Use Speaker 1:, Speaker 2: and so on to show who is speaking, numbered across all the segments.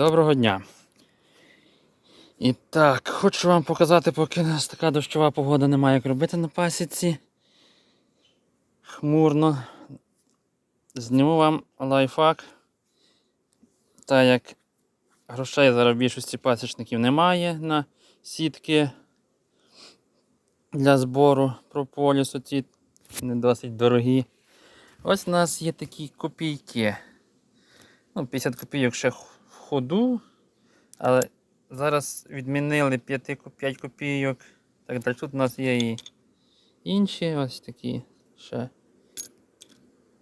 Speaker 1: Доброго дня. І так, хочу вам показати, поки у нас така дощова погода немає як робити на пасіці. Хмурно. Зніму вам лайфхак. Так як грошей зараз більшості пасічників немає на сітки для збору прополісу, ці не досить дорогі. Ось у нас є такі копійки. Ну, 50 копійок ще ходу, але зараз відмінили 5, 5 копійок. Так далі. Тут у нас є і інші ось такі ще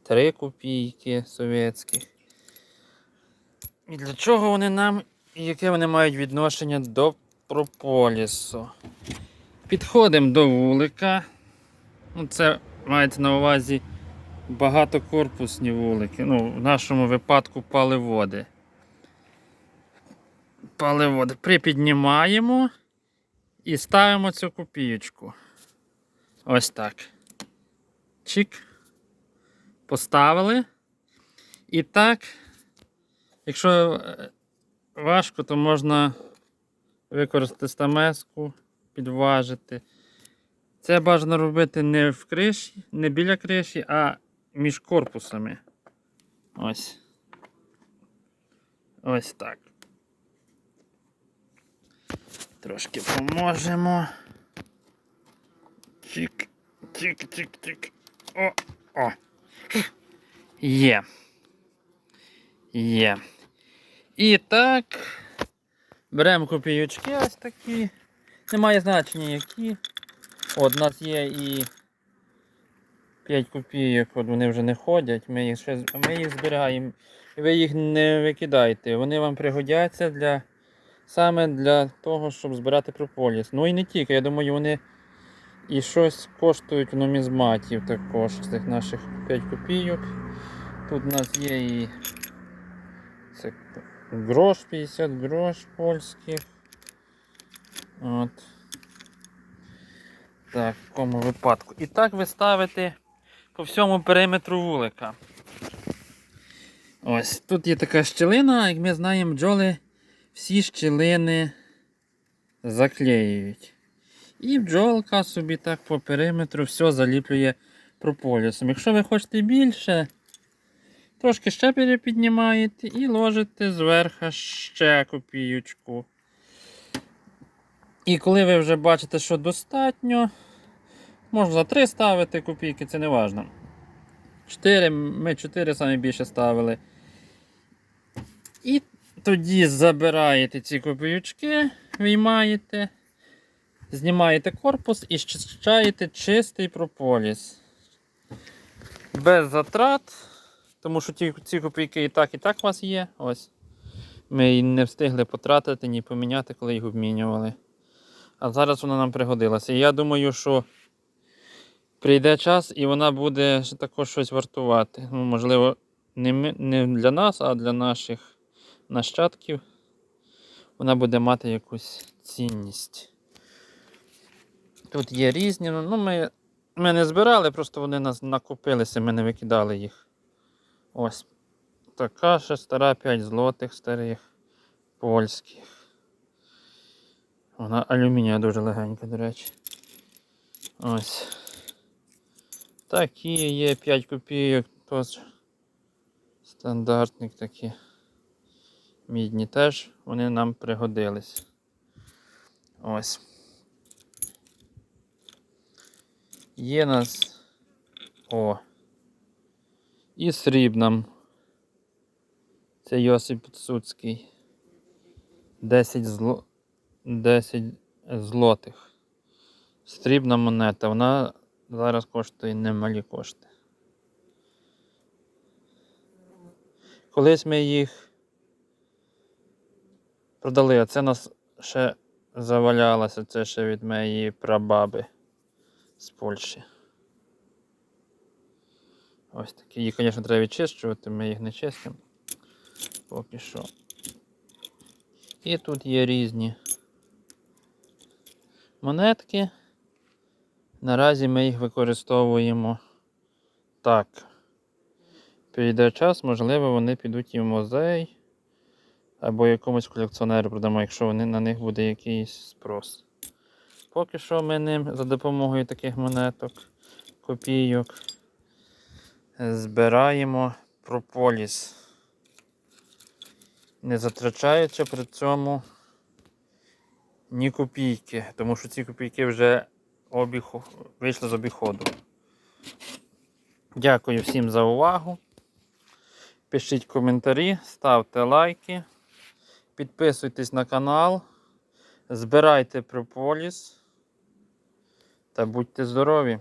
Speaker 1: 3 копійки совєтських. І для чого вони нам і яке вони мають відношення до прополісу? Підходимо до вулика. Ну, Це мається на увазі багатокорпусні вулики. Ну, в нашому випадку паливоди. Паливоди. Припіднімаємо і ставимо цю копієчку. Ось так. Чик. Поставили. І так, якщо е, важко, то можна використати стамеску, підважити. Це бажано робити не в криші, не біля криші, а між корпусами. Ось. Ось так. Трошки поможемо. Чик, чик, чик, чик. О, о. Є. Є. І так. Беремо копійочки ось такі. Немає значення які. От, у нас є і 5 копійок, от вони вже не ходять, ми їх ще ми їх зберігаємо. Ви їх не викидайте. Вони вам пригодяться для, саме для того, щоб збирати прополіс. Ну і не тільки, я думаю, вони і щось коштують в нумізматів також з тих наших 5 копійок. Тут у нас є і це грош 50 грош польських. От. Так, в якому випадку. І так ви ставите по всьому периметру вулика. Ось, тут є така щілина, як ми знаємо, бджоли всі щілини заклеюють. І бджолка собі так по периметру все заліплює прополісом. Якщо ви хочете більше, трошки ще перепіднімаєте і ложите зверху ще копіючку. І коли ви вже бачите, що достатньо, можна за 3 ставити копійки, це не важливо. 4, ми 4 саме більше ставили. І тоді забираєте ці копійочки, виймаєте, знімаєте корпус і щищаєте чистий прополіс. Без затрат, тому що ті, ці копійки і так, і так у вас є. Ось. Ми не встигли потратити, ні поміняти, коли їх обмінювали. А зараз вона нам пригодилася. І я думаю, що прийде час і вона буде також щось вартувати. Ну, можливо, не, ми, не для нас, а для наших нащадків. Вона буде мати якусь цінність. Тут є різні. Ну, ми, ми не збирали, просто вони нас накупилися, ми не викидали їх. Ось. Така ще стара 5 злотих старих польських. Вона алюмінія дуже легенька, до речі. Ось. Такі є 5 копійок, теж стандартник такі. Мідні теж вони нам пригодились. Ось. Є нас. О. І срібнам. Це Йосип Підсуцький. 10 зло. 10 злотих. Срібна монета. Вона зараз коштує немалі кошти. Колись ми їх продали, а це нас ще завалялося, це ще від моєї прабаби з Польщі. Ось такі. Їх, звісно, треба відчищувати, ми їх не чистимо. Поки що. І тут є різні монетки. Наразі ми їх використовуємо так. Прийде час, можливо, вони підуть і в музей. Або якомусь колекціонеру продамо, якщо вони, на них буде якийсь спрос. Поки що ми ним за допомогою таких монеток, копійок, збираємо прополіс. Не затрачаючи при цьому ні копійки, тому що ці копійки вже обіху, вийшли з обіходу. Дякую всім за увагу. Пишіть коментарі, ставте лайки, підписуйтесь на канал, збирайте прополіс та будьте здорові!